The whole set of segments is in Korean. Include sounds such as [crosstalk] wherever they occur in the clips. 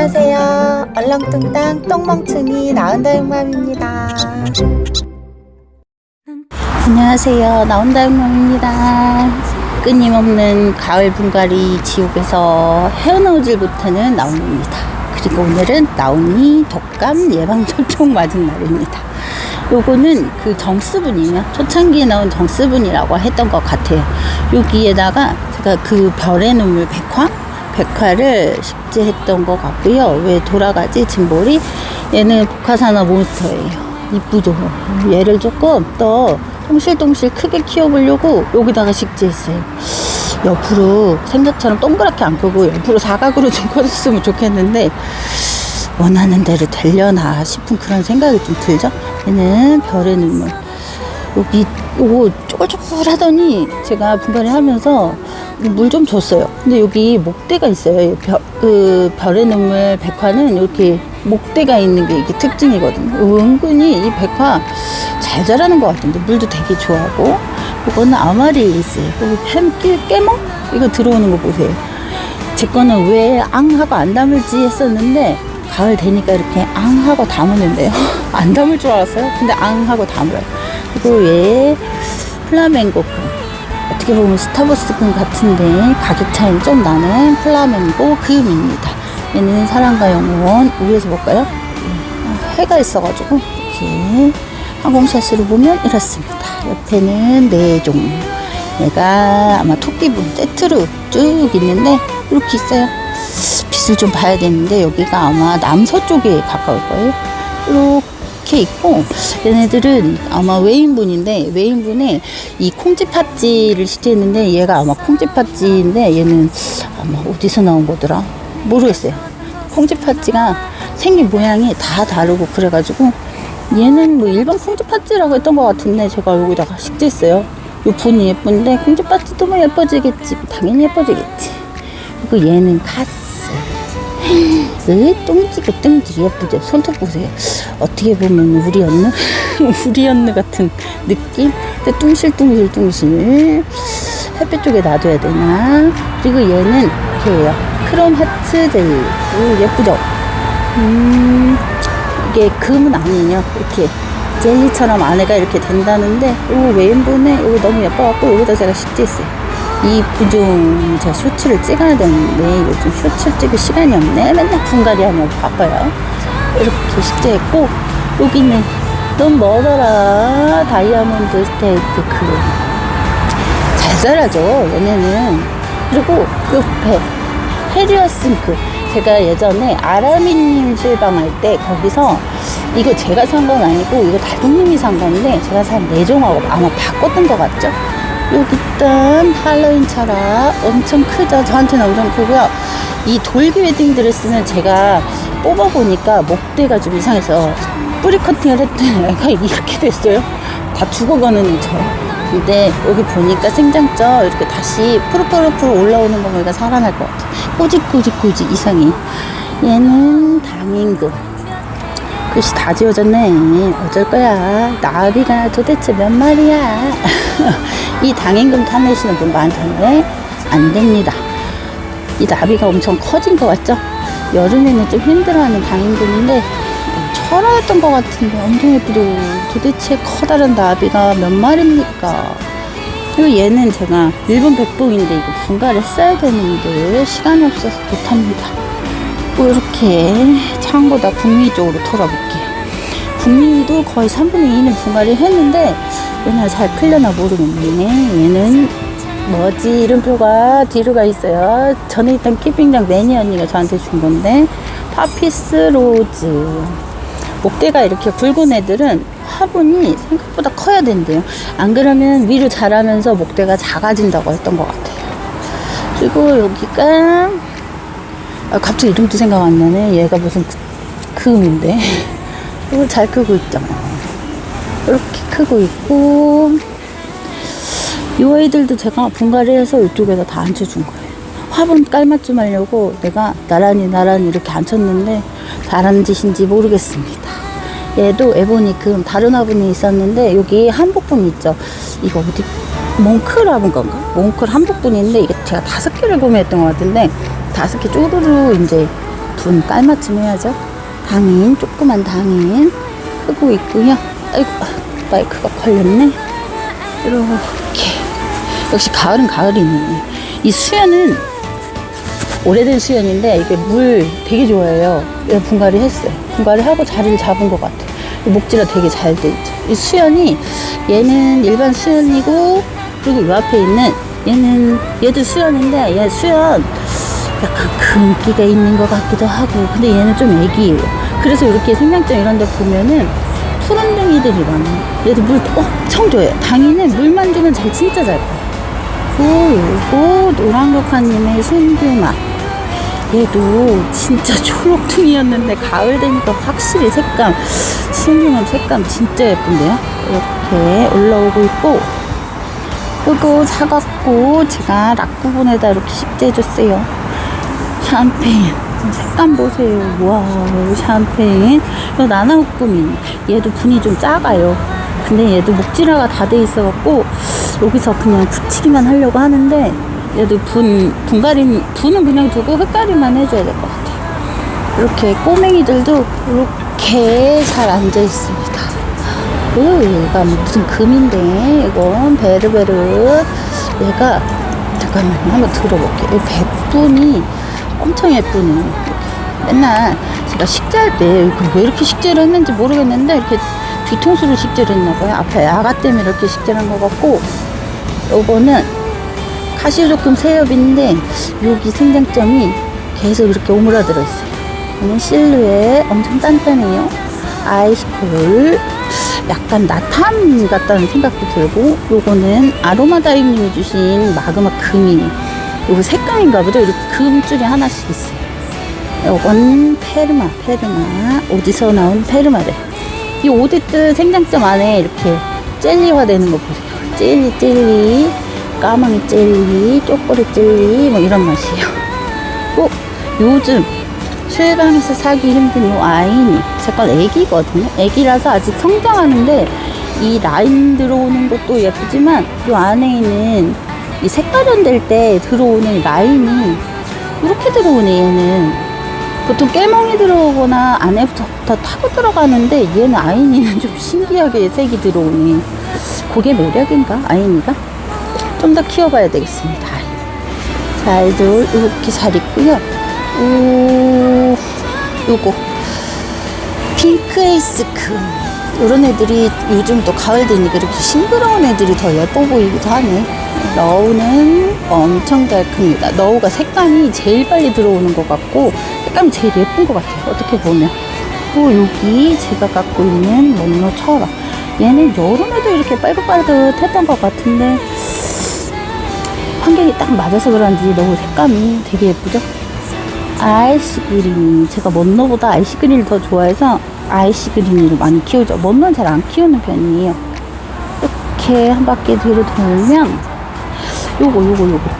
안녕하세요. 얼렁뚱땅 똥멍충이 나온다 용맘입니다. 안녕하세요. 나온다 용맘입니다. 끊임없는 가을 분갈이 지옥에서 헤어나오질 못하는 나온입니다. 그리고 오늘은 나온이 독감 예방 접종 맞은 날입니다. 요거는 그 정수분이에요. 초창기에 나온 정수분이라고 했던 것 같아요. 여기에다가 제가 그 별의 눈물 백화? 백화를 식재했던 것 같고요. 왜 돌아가지 짐볼이? 얘는 복화산화 몬스터예요. 이쁘죠? 얘를 조금 더 똥실똥실 크게 키워보려고 여기다가 식재했어요. 옆으로 생각처럼 동그랗게 안 크고 옆으로 사각으로 [laughs] 좀 커졌으면 좋겠는데 원하는 대로 되려나 싶은 그런 생각이 좀 들죠. 얘는 별의 눈물. 여기 요거 쪼글쪼글 하더니 제가 분갈이 하면서 물 좀 줬어요. 근데 여기 목대가 있어요. 별, 그 별의 눈물 백화는 이렇게 목대가 있는 게 이게 특징이거든요. 은근히 이 백화 잘 자라는 것 같은데 물도 되게 좋아하고 이거는 아마리리스예요. 여기 햄 깨, 깨먹 이거 들어오는 거 보세요. 제 거는 왜 앙 하고 안 담을지 했었는데 가을 되니까 이렇게 앙 하고 담으는데요. [laughs] 안 담을 줄 알았어요. 근데 앙 하고 담아요. 그리고 얘 플라멩고 금. 어떻게 보면 스타버스 금 같은데 가격 차이는 좀 나는 플라멩고 금입니다. 얘는 사랑과 영혼 위에서 볼까요? 아, 해가 있어가지고 이렇게 항공샷으로 보면 이렇습니다. 옆에는 네 종 얘가 아마 토끼분 세트로 쭉 있는데 이렇게 있어요. 빛을 좀 봐야 되는데 여기가 아마 남서쪽에 가까울 거예요. 이렇게 있고 얘네들은 아마 외인분인데 외인분에 이 콩쥐 팥쥐를 시도했는데 얘가 아마 콩쥐 팥쥐인데 얘는 아마 어디서 나온 거더라 모르겠어요. 콩쥐 팥쥐가 생긴 모양이 다 다르고 그래가지고 얘는 뭐 일반 콩쥐 팥쥐라고 했던 것 같은데 제가 여기다가 식재했어요. 요 분이 예쁜데 콩쥐 팥쥐도 뭐 예뻐지겠지 당연히 예뻐지겠지. 그리고 얘는 카스. 으, 똥지고 똥지 예쁘죠? 손톱 보세요. 어떻게 보면 우리 언느? [laughs] 우리 언느 같은 느낌? 근데 뚱실뚱실 뚱실. 햇빛 쪽에 놔둬야 되나? 그리고 얘는 이렇게요. 크롬 하트 젤리. 오, 예쁘죠? 음, 이게 금은 아니에요. 이렇게 젤리처럼 안에가 이렇게 된다는데, 오, 웨인분에 이거 너무 예뻐갖고 여기다 제가 식재했어요. 이 부종 제가 쇼츠를 찍어야 되는데 요즘 쇼츠 찍을 시간이 없네. 맨날 분갈이 하면 바빠요. 이렇게 식재했고 여기는 너무 멀어라 다이아몬드 스테이트 그잘 자라죠 얘네는 그리고 옆에 헤리어싱크 제가 예전에 아라미님 실방할 때 거기서 이거 제가 산 건 아니고 이거 다둥님이 산 건데 제가 산 내종하고 아마 바꿨던 것 같죠? 여기 있던 할로윈 철학 엄청 크죠? 저한테는 엄청 크고요. 이 돌기 웨딩 드레스는 제가 뽑아보니까 목대가 좀 이상해서 뿌리 커팅을 했더니 애가 [laughs] 이렇게 됐어요. 다 죽어가는 애죠. 근데 여기 보니까 생장점 이렇게 다시 푸르푸르푸르 올라오는 거 보니까 살아날 것 같아. 꼬집꼬집꼬집 이상해. 얘는 당인금. 글씨 다 지워졌네. 어쩔 거야. 나비가 도대체 몇 마리야. [laughs] 이 당임금 타내시는 분 많던데 안 됩니다. 이 나비가 엄청 커진 것 같죠? 여름에는 좀 힘들어하는 당임금인데 철화였던 것 같은데 엄청 예쁘죠? 도대체 커다란 나비가 몇 마리입니까? 그리고 얘는 제가 일본 백봉인데 이거 분갈이 써야 되는데 시간이 없어서 못합니다. 뭐 이렇게 창고다 국미 쪽으로 돌아볼게요. 국미도 거의 3분의 2는 분갈이 했는데 얘는 잘 클려나 모르겠네. 얘는 뭐지 이름표가 뒤로 가 있어요. 전에 있던 키핑장 매니 언니가 저한테 준 건데 파피스 로즈. 목대가 이렇게 굵은 애들은 화분이 생각보다 커야 된대요. 안 그러면 위로 자라면서 목대가 작아진다고 했던 것 같아요. 그리고 여기가 아, 갑자기 이름도 생각 안 나네. 얘가 무슨 금인데. [laughs] 이거 잘 크고 있죠. 이렇게 크고 있고. 이 아이들도 제가 분갈이 해서 이쪽에다 다 앉혀준 거예요. 화분 깔맞 춤 하려고 내가 나란히 나란히 이렇게 앉혔는데 잘하는 짓인지 모르겠습니다. 얘도 에보니금 다른 화분이 있었는데 여기 한복분 있죠. 이거 어디 몽클 화분 건가? 몽클 한복분인데 이게 제가 다섯 개를 구매했던 것 같은데 다섯 개 쪼르르 이제 분 깔맞춤 해야죠. 당인, 조그만 당인 하고 있고요. 아이고, 마이크가 걸렸네. 이렇게. 역시 가을은 가을이네. 이 수연은 오래된 수연인데 이게 물 되게 좋아해요. 얘 분갈이 했어요. 분갈이 하고 자리를 잡은 것 같아. 이 목질은 되게 잘 돼 있죠. 이 수연이 얘는 일반 수연이고 그리고 이 앞에 있는 얘는 얘도 수연인데 얘 수연 약간 금기가 있는 것 같기도 하고 근데 얘는 좀 애기예요. 그래서 이렇게 생명장 이런 데 보면은 푸른둥이들이 많아요. 얘도 물 엄청 좋아해요. 당연히 물만 주면 잘 진짜 잘 커요. 그리고 노랑독화님의 순두막 얘도 진짜 초록둥이였는데 가을 되니까 확실히 색감 순두막 색감 진짜 예쁜데요 이렇게 올라오고 있고 그리고 사갖고 제가 락 부분에다 이렇게 식재해줬어요 샴페인. 색감 보세요. 와 샴페인. 이 나나우꾸민 얘도 분이 좀 작아요. 근데 얘도 목질화가 다 돼 있어 갖고 여기서 그냥 붙이기만 하려고 하는데 얘도 분 분갈이 분은 그냥 두고 흙가리만 해줘야 될 것 같아요. 이렇게 꼬맹이들도 이렇게 잘 앉아 있습니다. 그 얘가 무슨 금인데? 이건 베르베르. 얘가 잠깐만요. 한번 들어볼게요. 이 백분이 엄청 이렇게. 맨날 제가 식재할 때 왜 이렇게 식재를 했는지 모르겠는데 이렇게 뒤통수를 식재를 했나 봐요. 앞에 야가 때문에 이렇게 식재를 한 것 같고 요거는 카시오조금 새엽인데 여기 생장점이 계속 이렇게 오므라들어 있어요. 얘는 실루엣 엄청 단단해요. 아이스콜 약간 나탐 같다는 생각도 들고 요거는 아로마다임님이 주신 마그마 금이 요 거 색감인가 보죠? 이렇게 금줄이 하나씩 있어요. 요건 페르마 페르마. 어디서 나온 페르마래. 이 오데트 생장점 안에 이렇게 젤리화 되는 거 보세요. 젤리 젤리 까마귀 젤리 쪼꼬리 젤리 뭐 이런 맛이에요. 어, 요즘 실방에서 사기 힘든 요 아이니 제건 애기거든요. 애기라서 아직 성장하는데 이 라인 들어오는 것도 예쁘지만 요 안에 있는 이 색깔연 될때 들어오는 라인이 이렇게 들어오네 얘는. 보통 깨멍이 들어오거나 안에부터 타고 들어가는데 얘는 아이니는 좀 신기하게 색이 들어오네. 그게 매력인가? 아이니가? 좀 더 키워봐야 되겠습니다. 자 아이들 이렇게 잘 있고요. 오 요거. 핑크 에이스 금 요런 애들이 요즘 또 가을 되니까 이렇게 싱그러운 애들이 더 예뻐 보이기도 하네 너우는 엄청 잘 큽니다 너우가 색감이 제일 빨리 들어오는 것 같고 색감이 제일 예쁜 것 같아요. 어떻게 보면. 또 여기 제가 갖고 있는 mon로 철화 얘는 여름에도 이렇게 빨긋빨긋했던 것 같은데 환경이 딱 맞아서 그런지 너무 색감이 되게 예쁘죠? 아이시 그린 제가 먼너보다 아이시 그린을 더 좋아해서 아이시 그린으로 많이 키우죠. 먼너는 잘 안 키우는 편이에요. 이렇게 한 바퀴 뒤로 돌면 요거 요거 요거.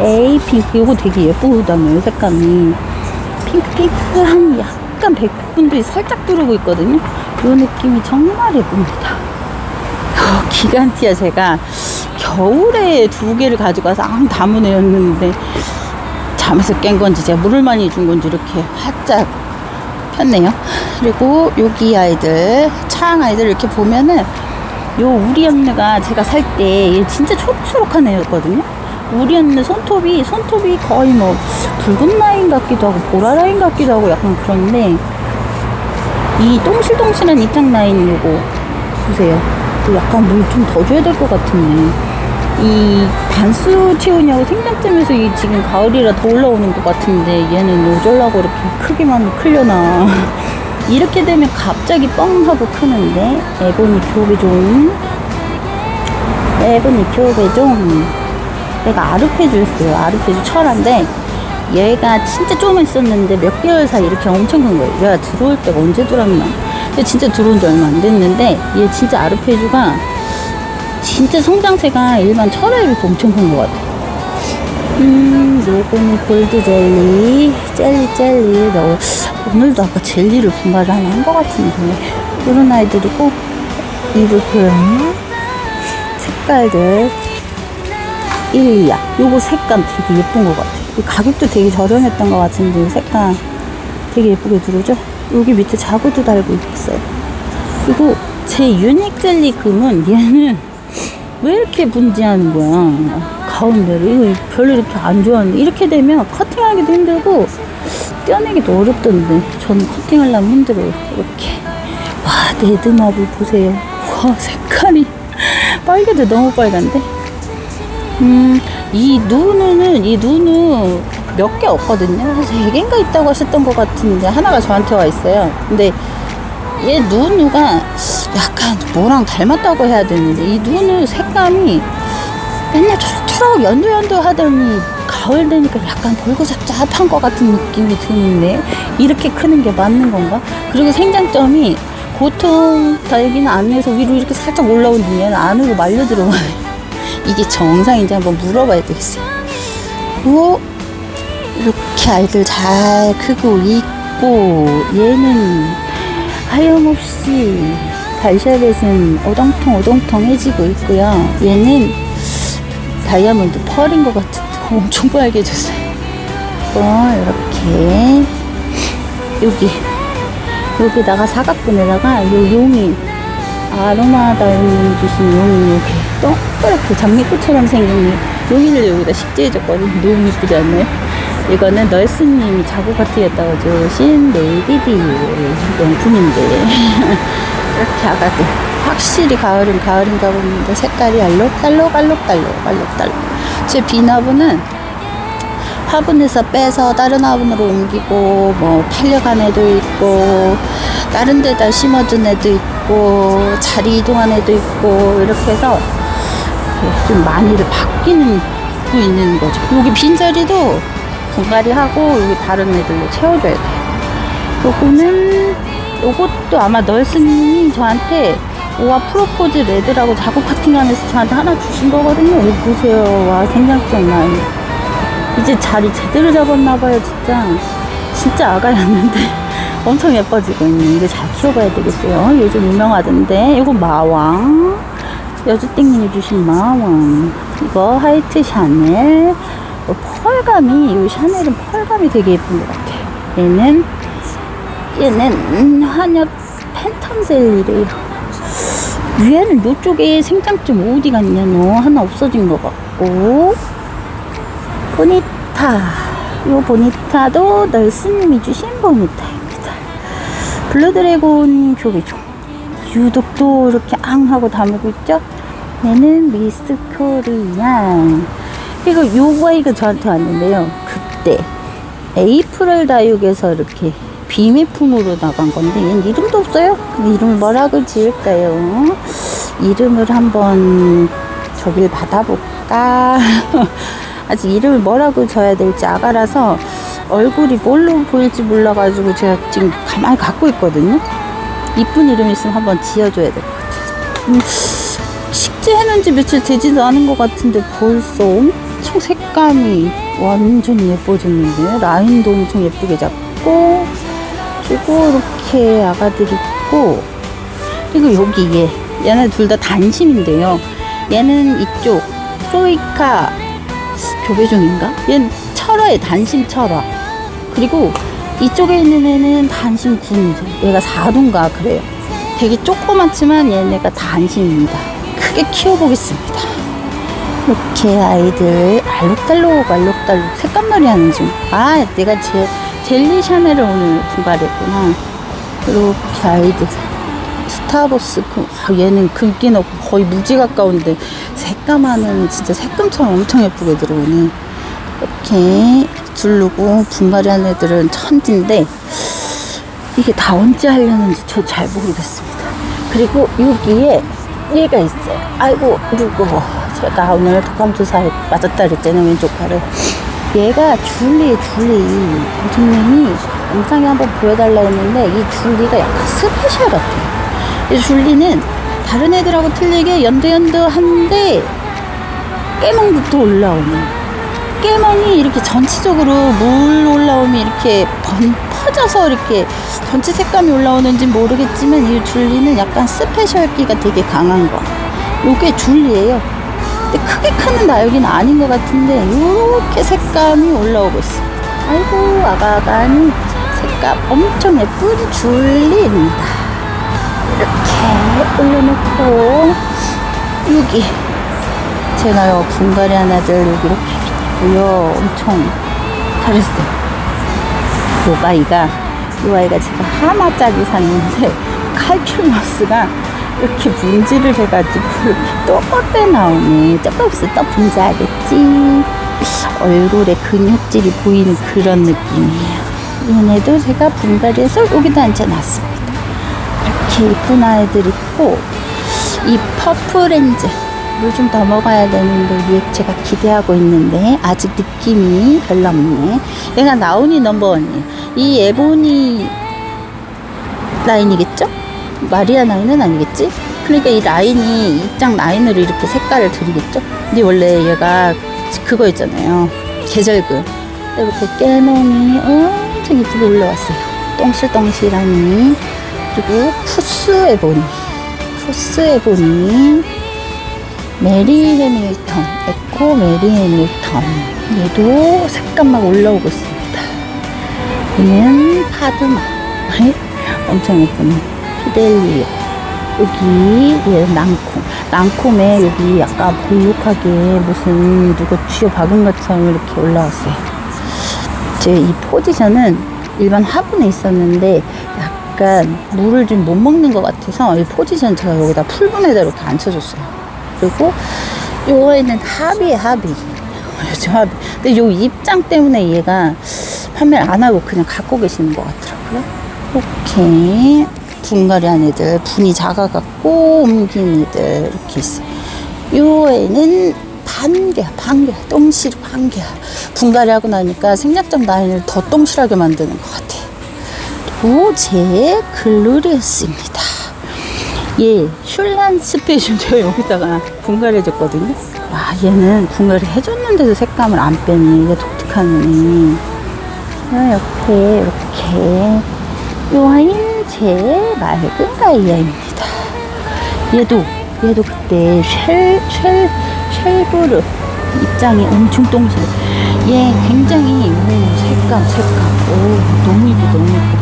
에이 핑크. 요거 되게 예쁘다며요 색감이. 핑크 핑크한 약간 백분들이 살짝 들어오고 있거든요. 요 느낌이 정말 예쁩니다. 어, 기간티아 제가. 겨울에 두 개를 가지고 와서 앙 담은 애였는데 잠에서 깬 건지 제가 물을 많이 준 건지 이렇게 활짝 폈네요. 그리고 여기 아이들, 차양 아이들 이렇게 보면은 요 우리 언니가 제가 살 때 진짜 초록초록한 애였거든요. 우리 언니 손톱이 손톱이 거의 뭐 붉은 라인 같기도 하고 보라 라인 같기도 하고 약간 그런데 이 똥실똥실한 입장 라인 요거 보세요. 또 약간 물 좀 더 줘야 될 것 같은데 이 단수 채우냐고 생장점에서 이 지금 가을이라 더 올라오는 것 같은데 얘는 요절라고 이렇게 크기만 크려나 [laughs] 이렇게 되면 갑자기 뻥 하고 크는데 에보니 교배종. 에보니 교배종. 내가 아르페주 였어요. 아르페주 철한데 얘가 진짜 조금 있었는데 몇 개월 사이 이렇게 엄청 큰 거예요. 얘가 들어올 때가 언제 들어왔나. 근데 진짜 들어온 지 얼마 안 됐는데 얘 진짜 아르페주가 진짜 성장세가 일반 철에 비해서 엄청 큰 것 같아요. 음, 요거는 골드 젤리, 젤리, 젤리. 너, 오늘도 아까 젤리를 분갈을 하나 한 것 같은데. 이런 아이들이고, 이렇게 색깔들. 1위야. 요거 색감 되게 예쁜 것 같아요. 이 가격도 되게 저렴했던 것 같은데, 이 색감. 되게 예쁘게 들어오죠? 여기 밑에 자구도 달고 있어요. 그리고 제 유닉 젤리 금은 얘는 [laughs] 왜 이렇게 분지하는 거야? 가운데를. 이거 별로 이렇게 안 좋아하는데. 이렇게 되면 커팅하기도 힘들고, 떼어내기도 어렵던데. 저는 커팅하려면 힘들어요. 이렇게. 와, 레드마블 보세요. 와, 색깔이. [laughs] 빨개도 너무 빨간데? 음, 이 누누는, 이 누누 몇개 없거든요. 한세 개인가 있다고 하셨던 것 같은데, 하나가 저한테 와 있어요. 근데 얘 누누가 약간 뭐랑 닮았다고 해야 되는데, 이 누누 색감이 맨날 초록초록 연두연두 하더니, 가을 되니까 약간 돌고잡잡한 것 같은 느낌이 드는데, 이렇게 크는 게 맞는 건가? 그리고 생장점이 보통 다육이는 안에서 위로 이렇게 살짝 올라오는데 얘는 안으로 말려 들어가요. [laughs] 이게 정상인지 한번 물어봐야 되겠어요. 오, 이렇게 알들 잘 크고 있고 얘는 하염없이 발샤벳은 어동통어동통해지고 있고요. 얘는 다이아몬드 펄인 것 같은데 엄청 빨개졌어요. 어, 이렇게 여기 여기다가 사각분에다가 요 용이 아로마 다이몬 주신 용이 이렇게 동그랗게 장미꽃처럼 생긴 용이를 여기다 식재해줬거든요. 너무 이쁘지 않나요? 이거는 널스님이 자구 파티였다고 주신 네이비디 용품인데 [laughs] 이렇게 아가들 확실히 가을은 가을인가 봅니다. 색깔이 알록달록 알록달록 알록달록 제 비나무는 화분에서 빼서 다른 화분으로 옮기고 뭐 팔려간 애도 있고 다른 데다 심어둔 애도 있고 자리 이동한 애도 있고 이렇게 해서 좀 많이들 바뀌는 고 있는 거죠. 여기 빈자리도 분갈이 하고 여기 다른 애들로 채워줘야 돼요. 요거는 요것도 아마 널스님이 저한테 오와 프로포즈 레드라고 작업 파팅하면서 저한테 하나 주신 거거든요. 이거 보세요. 와 생장점 많이. 이제 자리 제대로 잡았나봐요, 진짜. 진짜 아가였는데 [laughs] 엄청 예뻐지고 있는 이거 잘 키워봐야 되겠어요. 요즘 유명하던데. 이거 마왕. 여주땡님이 주신 마왕. 이거 화이트 샤넬. 어, 펄감이, 이 샤넬은 펄감이 되게 예쁜 것 같아요. 얘는, 얘는 한엽 팬텀 젤리래요. 얘는 요쪽에 생장점 어디 갔냐, 너. 하나 없어진 것 같고. 보니타. 요 보니타도 널스님이 주신 보니타입니다. 블루드래곤 교배종. 유독 또 이렇게 앙 하고 담고 있죠? 얘는 미스 코리안. 이거 요거 이거 저한테 왔는데요. 그때 에이프릴 다육에서 이렇게 비매품으로 나간 건데 얘는 이름도 없어요. 이름을 뭐라고 지을까요? 이름을 한번 저길 받아볼까? [laughs] 아직 이름을 뭐라고 줘야 될지 아가라서 얼굴이 뭘로 보일지 몰라가지고 제가 지금 가만히 갖고 있거든요. 이쁜 이름 있으면 한번 지어줘야 될 것 같아요. 음, 식재해놓은 지 며칠 되지도 않은 것 같은데 벌써 엄청 색감이 완전 예뻐졌는데 라인도 엄청 예쁘게 잡고 그리고 이렇게 아가들이 있고 그리고 여기 얘 얘네 둘 다 단심인데요. 얘는 이쪽 프로이카 교배종인가? 얘는 철화에 단심 철화. 그리고 이쪽에 있는 애는 단심 군이죠. 얘가 사두인가 그래요. 되게 조그맣지만 얘네가 단심입니다. 크게 키워보겠습니다. 이렇게 아이들 알록달록 알록달록 색감놀이 하는 중. 아, 내가 제 젤리 샤넬을 오늘 분발했구나. 이렇게 아이들. 스타버스, 그, 아, 얘는 금기 넣고 거의 무지 가까운데 색감하는 진짜 색감처럼 엄청 예쁘게 들어오네. 이렇게 두르고 분갈이 한 애들은 천지인데 이게 다 언제 하려는지 저 잘 모르겠습니다. 그리고 여기에 얘가 있어요. 아이고 누구 제가 오늘 독감주사에 맞았다 그랬잖아요 왼쪽 팔을. 얘가 줄리 줄리 선생님이 영상에 한번 보여달라 했는데 이 줄리가 약간 스페셜 같아요. 이 줄리는 다른 애들하고 틀리게 연두연두한데 깨몽부터 올라오는 깨몽이 이렇게 전체적으로 물 올라오면 이렇게 번, 퍼져서 이렇게 전체 색감이 올라오는지 모르겠지만 이 줄리는 약간 스페셜기가 되게 강한 거. 요게 줄리예요. 근데 크게 크는 나여기는 아닌 것 같은데 이렇게 색감이 올라오고 있습니다. 아이고 아가아가니 색감 엄청 예쁜 줄리입니다. 이렇게 올려놓고 여기 제가 요 분갈이 하나들 여기 이렇게 있고요. 엄청 잘했어요. 요 아이가 요 아이가 지금 하나짜리 샀는데 칼큘러스가 이렇게 분지를 해가지고 이렇게 똑같게 나오네. 조금씩 또 분지하겠지. 얼굴에 근육질이 보이는 그런 느낌이에요. 얘네도 제가 분갈이 해서 여기다 앉혀놨습니다. 이렇게 이쁜 아이들 있고 이 퍼플렌즈 물 좀 더 먹어야 되는데 얘 제가 기대하고 있는데 아직 느낌이 별로 없네. 얘가 나온이 넘버원이에요. 이 에보니 라인이겠죠? 마리아 라인은 아니겠지? 그러니까 이 라인이 입장 라인으로 이렇게 색깔을 드리겠죠? 근데 원래 얘가 그거 있잖아요. 계절금. 이렇게 깨놈이 엄청 이쁘게 올라왔어요. 똥실똥실하니. 그리고 푸스 에 보니. 푸스 에 보니. 메리 해밀턴. 에코 메리 해밀턴. 얘도 색감 막 올라오고 있습니다. 얘는 파드마. 엄청 예쁘네. 피델리오. 여기 얘 랑콤. 랑콤에 여기 약간 볼록하게 무슨 누가 쥐어 박은 것처럼 이렇게 올라왔어요. 제 이 포지션은 일반 화분에 있었는데 약간 물을 좀 못 먹는 것 같아서 이 포지션 제가 여기다 풀분에다 이렇게 앉혀줬어요. 그리고 요거에는 합이에 합이. [laughs] 요즘 합이. 근데 요 입장 때문에 얘가 판매를 안 하고 그냥 갖고 계시는 것 같더라고요. 이렇게 분갈이한 애들, 분이 작아갖고 옮긴 애들 이렇게 있어요. 요 애는 반개, 반개, 똥실 반개. 분갈이하고 나니까 생략점 라인을 더 똥실하게 만드는 것 같아요. 그리고 제 글루리우스입니다. 얘 슐란 스페셜 제가 여기다가 분갈이 해줬거든요. 와 얘는 분갈이 해줬는데도 색감을 안 빼니 얘 독특하네. 이렇게 이렇게 요 아이는 제 맑은 가이아입니다. 얘도 얘도 그때 쉘, 쉘, 쉘브르 입장이 엄청 똥실해. 얘 굉장히 오, 색감 색감 오 너무 이쁘 너무 이쁘.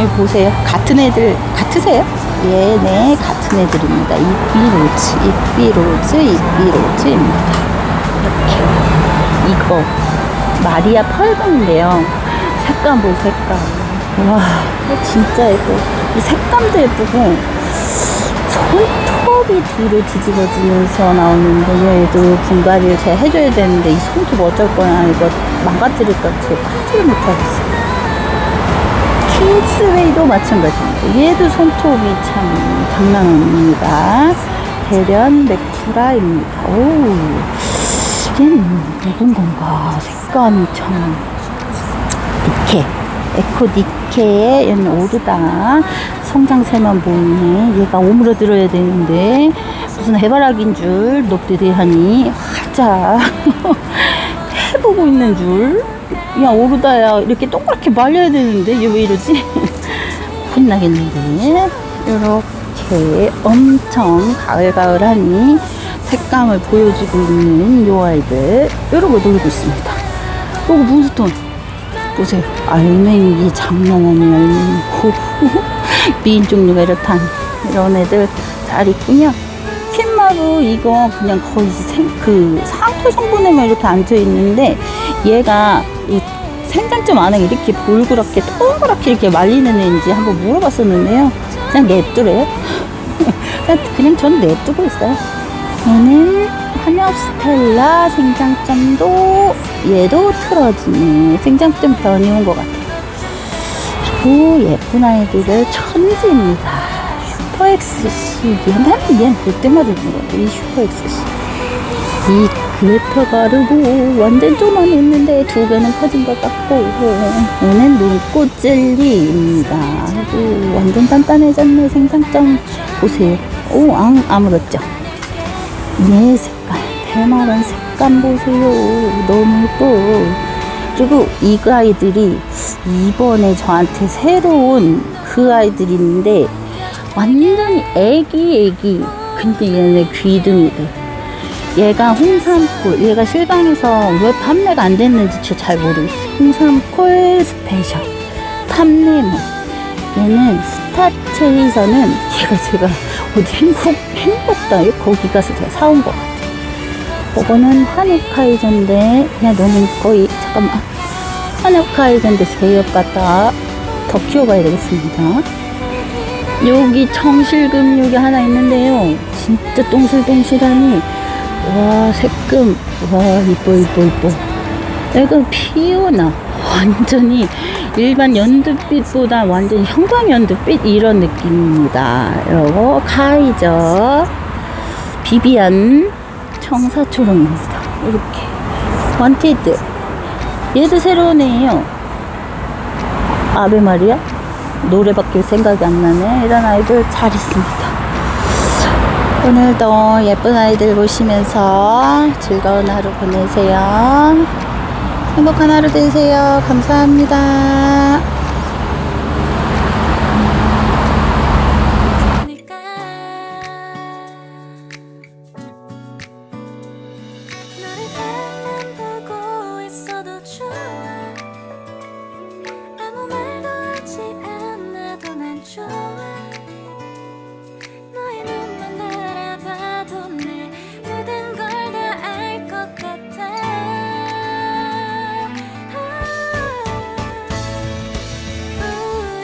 얘 [laughs] 보세요. 같은 애들 같으세요? 얘 네 같은 애들입니다. 이삐로즈, 이삐로즈, 이삐로즈입니다. 이렇게 이거 마리아 펄금인데요. 색감 보세요, 색감. 와, 진짜 예뻐. 이 색감도 예쁘고 손톱이 뒤로 뒤집어지면서 나오는데 얘도 분갈이를 제가 해줘야 되는데 이 손톱 어쩔 거야 이거 망가뜨릴까 제가 하지를 못하겠어요. 킹스웨이도 마찬가지입니다. 얘도 손톱이 참 장난 아닙니다. 대련 맥투라입니다. 오, 얘는 누군 건가? 색감이 참 니케. 에코 니케의 얘는 오르다. 성장세만 보이네. 얘가 오므러들어야 되는데 무슨 해바라기인 줄 높들이 하니 활짝 [laughs] 해보고 있는 줄. 야 오르다야 이렇게 동그랗게 말려야 되는데 얘 왜 이러지? [laughs] 혼나겠는데 이렇게 엄청 가을가을하니 색감을 보여주고 있는 요 아이들 거 놀고 있습니다. 요거 몬스톤 보세요. 알맹이 장난. 알맹이. 미인 종류가 이렇다. 이런 애들 잘 있군요. 퀸마루 이거 그냥 거의 생, 그 상토 성분에만 이렇게 앉아 있는데 얘가 이 생장점 안에 이렇게 볼그랗게 동그랗게 이렇게 말리는 애인지 한번 물어봤었는데요. 그냥 냅두래요. [laughs] 그냥, 그냥 전 냅두고 있어요. 얘는 한엽 스텔라 생장점도 얘도 틀어지네. 생장점 변이 온 것 같아요. 그리고 예쁜 아이들을 천지입니다. 슈퍼 XC. 맨날 얘는 볼 때마다 있는 것 같아요. 이 슈퍼 XC. 이 글래터 가르고 완전 조만했는데 두 배는 커진 것 같고 얘는 눈꽃 젤리입니다. 완전 단단해졌네 생장점 보세요. 오 앙, 아물었죠. 얘 색깔 대마란 색감 보세요. 너무 예뻐. 그리고 이 아이들이 이번에 저한테 새로운 그 아이들이 있는데 완전히 애기 애기 근데 얘네 귀둥이들 얘가 홍삼콜. 얘가 실방에서 왜 판매가 안 됐는지 저잘 모르겠어요. 홍삼콜 스페셜. 탐레몬. 얘는 스타체에서는 얘가 제가 어디 행복, 행복다. 거기 가서 제가 사온 것 같아요. 그거는 한우카이전데, 야, 너는 거의, 잠깐만. 한우카이전데 제이업 갖다 더 키워봐야 되겠습니다. 여기 청실금 여기 하나 있는데요. 진짜 똥실똥실하니, 와, 색금, 와, 이뻐, 이뻐, 이뻐. 이거 피오나. 완전히 일반 연두빛보다 완전 형광 연두빛 이런 느낌입니다. 요거 카이저 비비안 청사초롱입니다. 이렇게 원티드 얘도 새로운 애예요. 아베 마리아 노래밖에 생각이 안 나네. 이런 아이들 잘 있습니다. 오늘도 예쁜 아이들 보시면서 즐거운 하루 보내세요. 행복한 하루 되세요. 감사합니다.